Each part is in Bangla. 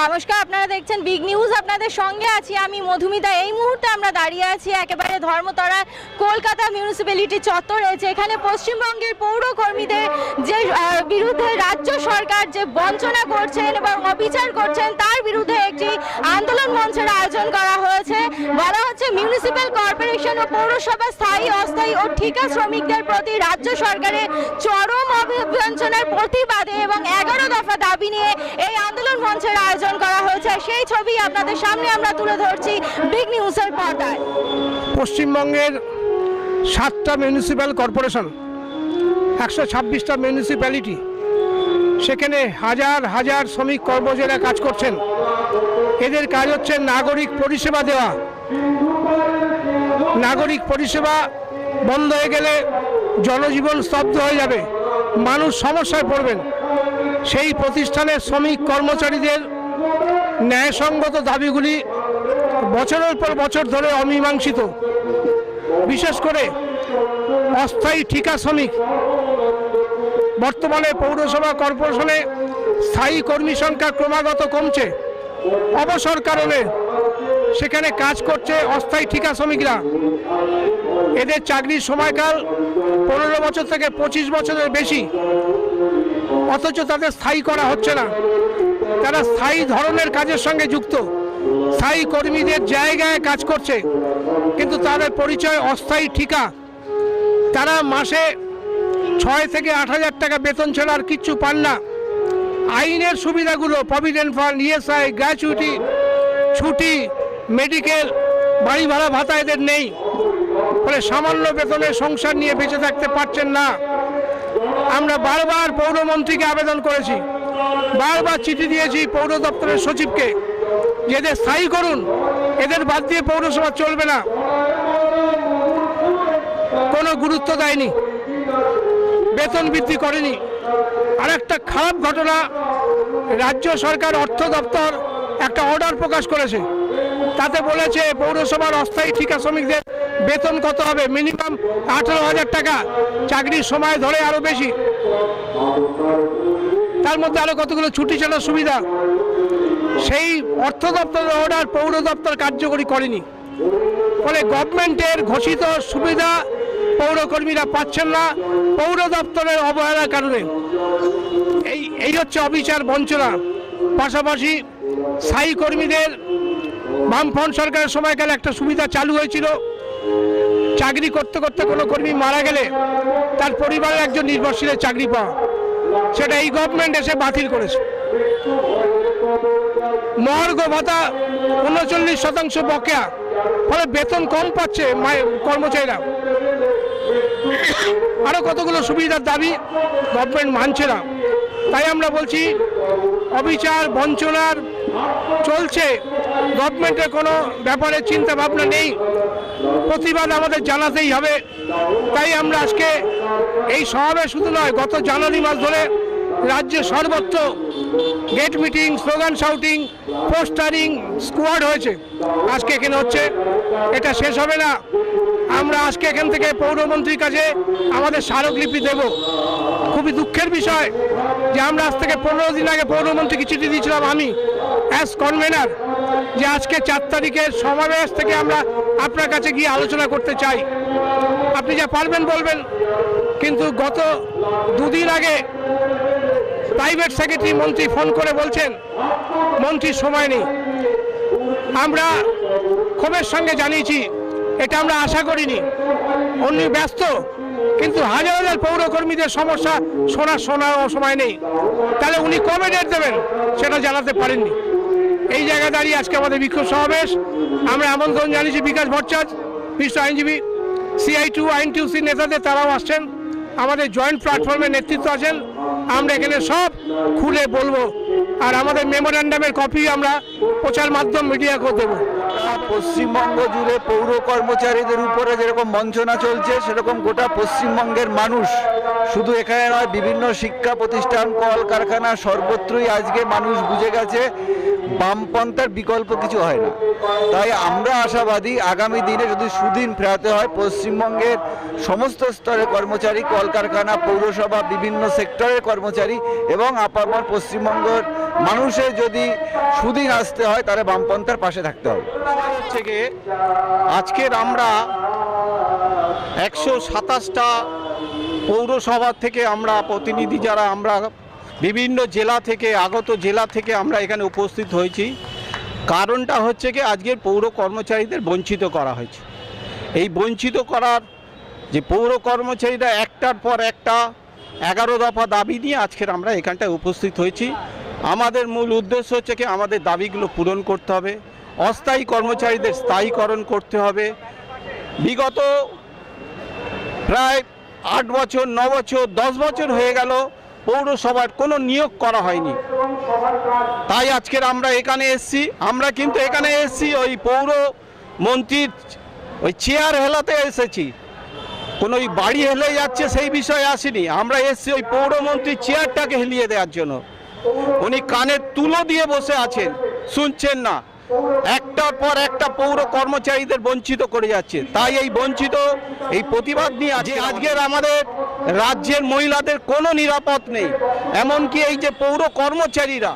নমস্কার, আপনারা দেখছেন বিগ নিউজ আপনাদের সঙ্গে আছি আমি মধুমিতা। এই মুহূর্তে আমরা দাঁড়িয়ে আছি একেবারে ধর্মতলা, কলকাতা মিউনিসিপ্যালিটি চত্বর রয়েছে এখানে পশ্চিমবঙ্গের পৌর কর্মীদের যে বিরুদ্ধে রাজ্য সরকার যে বঞ্চনা করছেন এবং অবিচার করছেন, তার বিরুদ্ধে একটি আন্দোলন মিউনিসিপ্যাল কর্পোরেশন ও পৌরসভা স্থায়ী, অস্থায়ী ও ঠিকা শ্রমিকদের প্রতি রাজ্য সরকারের চরম অবঞ্চনার প্রতিবাদে এবং এগারো দফা দাবি নিয়ে এই আন্দোলন মঞ্চের আয়োজন করা হয়েছে। সেই ছবি আপনাদের সামনে আমরা তুলে ধরছি বিগ নিউজের পর্দায়। পশ্চিমবঙ্গের সাতটা মিউনিসিপ্যাল কর্পোরেশন একশো ছাব্বিশটা মিউনিসিপ্যালিটি সেখানে হাজার হাজার শ্রমিক কর্মচারীরা কাজ করছেন। এদের কাজ হচ্ছে নাগরিক পরিষেবা দেওয়া। নাগরিক পরিষেবা বন্ধ হয়ে গেলে জনজীবন স্তব্ধ হয়ে যাবে। মানুষ সমস্যায় পড়বেন। সেই প্রতিষ্ঠানের শ্রমিক কর্মচারীদের ন্যায়সঙ্গত দাবিগুলি বছরের পর বছর ধরে অমীমাংসিত। বিশেষ করে অস্থায়ী ঠিকা শ্রমিক। বর্তমানে পৌরসভা কর্পোরেশনে স্থায়ী কর্মী সংখ্যা ক্রমাগত কমছে। অবসর কারণে সেখানে কাজ করছে অস্থায়ী ঠিকা শ্রমিকরা। এদের চাকরির সময়কাল পনেরো বছর থেকে পঁচিশ বছরের বেশি। অথচ তাদের স্থায়ী করা হচ্ছে না। তারা স্থায়ী ধরনের কাজের সঙ্গে যুক্ত। স্থায়ী কর্মীদের জায়গায় কাজ করছে। কিন্তু তাদের পরিচয় অস্থায়ী ঠিকা। তারা মাসে ছয় থেকে আট হাজার টাকা বেতন ছাড়া আর কিচ্ছু পান না। আইনের সুবিধাগুলো প্রভিডেন্ট ফান্ড ইএসআই গ্র্যাচুইটি ছুটি মেডিকেল, বাড়ি ভাড়া ভাতা এদের নেই। ফলে সামান্য বেতনে সংসার নিয়ে বেঁচে থাকতে পারছেন না। আমরা বারবার পৌরমন্ত্রীকে আবেদন করেছি। বারবার চিঠি দিয়েছি পৌর দপ্তরের সচিবকে যে এদের স্থায়ী করুন, এদের বাদ দিয়ে পৌরসভা চলবে না। কোনো গুরুত্ব দেয়নি। বেতন বৃদ্ধি করেনি। আর একটা খারাপ ঘটনা, রাজ্য সরকার অর্থ দপ্তর একটা অর্ডার প্রকাশ করেছে। তাতে বলেছে পৌরসভার অস্থায়ী ঠিকা শ্রমিকদের বেতন কত হবে? মিনিমাম আঠেরো হাজার টাকা। চাকরির সময় ধরে আরও বেশি। তার মধ্যে আরও কতগুলো ছুটি ছাড়ার সুবিধা? সেই অর্থ দপ্তরের অর্ডার পৌর দপ্তর কার্যকরী করেনি। ফলে গভর্নমেন্টের ঘোষিত সুবিধা পৌরকর্মীরা পাচ্ছেন না পৌর দপ্তরের অবহেলার কারণে। এই এই হচ্ছে অবিচার বঞ্চনা। পাশাপাশি স্থায়ী কর্মীদের বামফ্রন্ট সরকারের সময়কালে একটা সুবিধা চালু হয়েছিল। চাকরি করতে করতে কোনো কর্মী মারা গেলে তার পরিবারের একজন নির্ভরশীলের চাকরি পাওয়া। সেটা এই গভর্নমেন্ট এসে বাতিল করেছে। মহার্ঘ ভাতা উনচল্লিশ শতাংশ বকেয়া, ফলে বেতন কম পাচ্ছে কর্মচারীরা। আরও কতগুলো সুবিধার দাবি গভর্নমেন্ট মানছে না। তাই আমরা বলছি, অবিচার, বঞ্চনার চলছে। গভর্নমেন্টের কোনো ব্যাপারে চিন্তা ভাবনা নেই। প্রতিবাদ আমাদের জানাতেই হবে। তাই আমরা আজকে এই সমাবেশ শুধু নয়, গত জানুয়ারি মাস ধরে রাজ্যে সর্বত্র gate meeting, slogan shouting, postering, squad হয়েছে। আজকে এখানে হচ্ছে, এটা শেষ হবে না। আমরা আজকে এখান থেকে পৌরমন্ত্রীর কাছে আমাদের স্মারকলিপি দেব। খুবই দুঃখের বিষয়। যে আমরা আজ থেকে পনেরো দিন আগে পৌরমন্ত্রীকে চিঠি দিয়েছিলাম আমি অ্যাজ কনভেনার যে আজকে চার তারিখের সমাবেশ থেকে আমরা আপনার কাছে গিয়ে আলোচনা করতে চাই। আপনি যা পারবেন বলবেন, কিন্তু গত দুদিন আগে প্রাইভেট সেক্রেটারি মন্ত্রী ফোন করে বলছেন মন্ত্রীর সময় নেই। আমরা ক্ষোভের সঙ্গে জানিয়েছি, এটা আমরা আশা করিনি। অন্য ব্যস্ত কিন্তু হাজার হাজার পৌরকর্মীদের সমস্যা শোনার শোনার সময় নেই। তাহলে উনি কবে ডেট দেবেন সেটা জানাতে পারেননি। এই জায়গায় দাঁড়িয়ে আজকে আমাদের বিক্ষোভ সমাবেশ। আমরা আমন্ত্রণ জানিয়েছি বিকাশ ভট্টাচার্য বিশ্ব আইনজীবী CITU AITUC নেতাদের, তারাও আসছেন। আমাদের জয়েন্ট প্ল্যাটফর্মের নেতৃত্ব আছেন। আমরা এখানে সব খুলে বলব। আর আমাদের মেমোরেন্ডামের কপি আমরা প্রচার মাধ্যম মিডিয়াকে দেবো। পশ্চিমবঙ্গ জুড়ে পৌর কর্মচারীদের উপরে যেরকম বঞ্চনা চলছে, সেরকম গোটা পশ্চিমবঙ্গের মানুষ শুধু এখানে নয়, বিভিন্ন শিক্ষা প্রতিষ্ঠান, কলকারখানা সর্বত্রই আজকে মানুষ বুঝে গেছে বামপন্থার বিকল্প কিছু হয় না। তাই আমরা আশাবাদী আগামী দিনে যদি সুদিন ফেরাতে হয়, পশ্চিমবঙ্গের সমস্ত স্তরের কর্মচারী, কলকারখানা, পৌরসভা, বিভিন্ন সেক্টরের কর্মচারী এবং আপামর পশ্চিমবঙ্গের মানুষের যদি সুদিন আসতে হয়, তাহলে বামপন্থার পাশে থাকতে হবে। হচ্ছে গিয়ে আজকের আমরা একশো সাতাশটা পৌরসভা থেকে আমরা, প্রতিনিধি যারা আমরা, বিভিন্ন জেলা থেকে, আগত জেলা থেকে আমরা এখানে উপস্থিত হয়েছি। কারণটা হচ্ছে কি, আজকের পৌর কর্মচারীদের বঞ্চিত করা হয়েছে। এই বঞ্চিত করার যে পৌর কর্মচারীরা একটার পর একটা, এগারো দফা দাবি নিয়ে আজকের আমরা এখানটায় উপস্থিত হয়েছি। আমাদের মূল উদ্দেশ্য হচ্ছে কি, আমাদের দাবিগুলো পূরণ করতে হবে। অস্থায়ী কর্মচারীদের স্থায়ীকরণ করতে হবে। বিগত প্রায় আট বছর, ন বছর, দশ বছর হয়ে গেল, পৌরসভার কোনো নিয়োগ করা হয়নি। তাই আজকের আমরা এখানে এসছি। আমরা কিন্তু এখানে এসছি, ওই পৌর মন্ত্রীর ওই চেয়ার হেলাতে এসেছি। কোনো ওই বাড়ি হেলে যাচ্ছে সেই বিষয়ে আসেনি। আমরা এসছি ওই পৌরমন্ত্রীর চেয়ারটাকে হেলিয়ে দেওয়ার জন্য। উনি কানের তুলো দিয়ে বসে আছেন। শুনছেন না। একটার পর একটা পৌর কর্মচারীদের বঞ্চিত করে যাচ্ছে। তাই এই বঞ্চিত এই প্রতিবাদ নিয়ে আজকে আজকের আমাদের রাজ্যের মহিলাদের কোনো নিরাপদ নেই। এমনকি এই যে পৌর কর্মচারীরা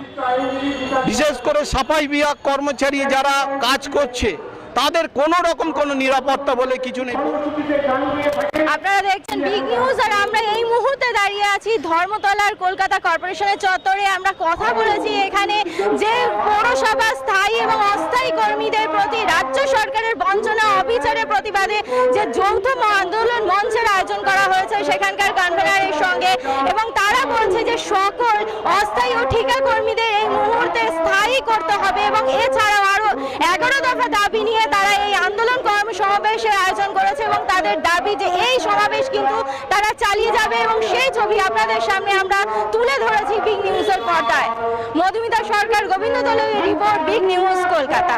বিশেষ করে সাফাই বিভাগ কর্মচারী যারা কাজ করছে তাদের কোনো রকম কোনো নিরাপত্তা বলে কিছু নেই। আপনারা দেখছেন বিগ নিউজ আর আমরা এই মুহূর্তে দাঁড়িয়ে আছি ধর্মতলার কলকাতা কর্পোরেশনের চত্বরে। আমরা কথা বলেছি এখানে যে পৌরসভা স্থায়ী এবং অস্থায়ী কর্মীদের প্রতি, রাজ্য সরকারের বঞ্চনা, অবিচারের প্রতিবাদে যে যৌথ আন্দোলন মঞ্চের আয়োজন করা হয়েছে সেখানকার কনভেনারের সঙ্গে। এবং তারা বলছে যে সকল অস্থায়ী ও ঠিকা কর্মীদের করতে হবে এবং এছাড়াও আরও এগারো দফা দাবি নিয়ে তারা এই আন্দোলন কর্মসমাবেশের আয়োজন করেছে এবং তাদের দাবি যে এই সমাবেশ কিন্তু তারা চালিয়ে যাবে এবং সেই ছবি আপনাদের সামনে আমরা তুলে ধরেছি বিগ নিউজের পর্দায়। মধুমিতা সরকার গোবিন্দ দলের রিপোর্ট বিগ নিউজ কলকাতা।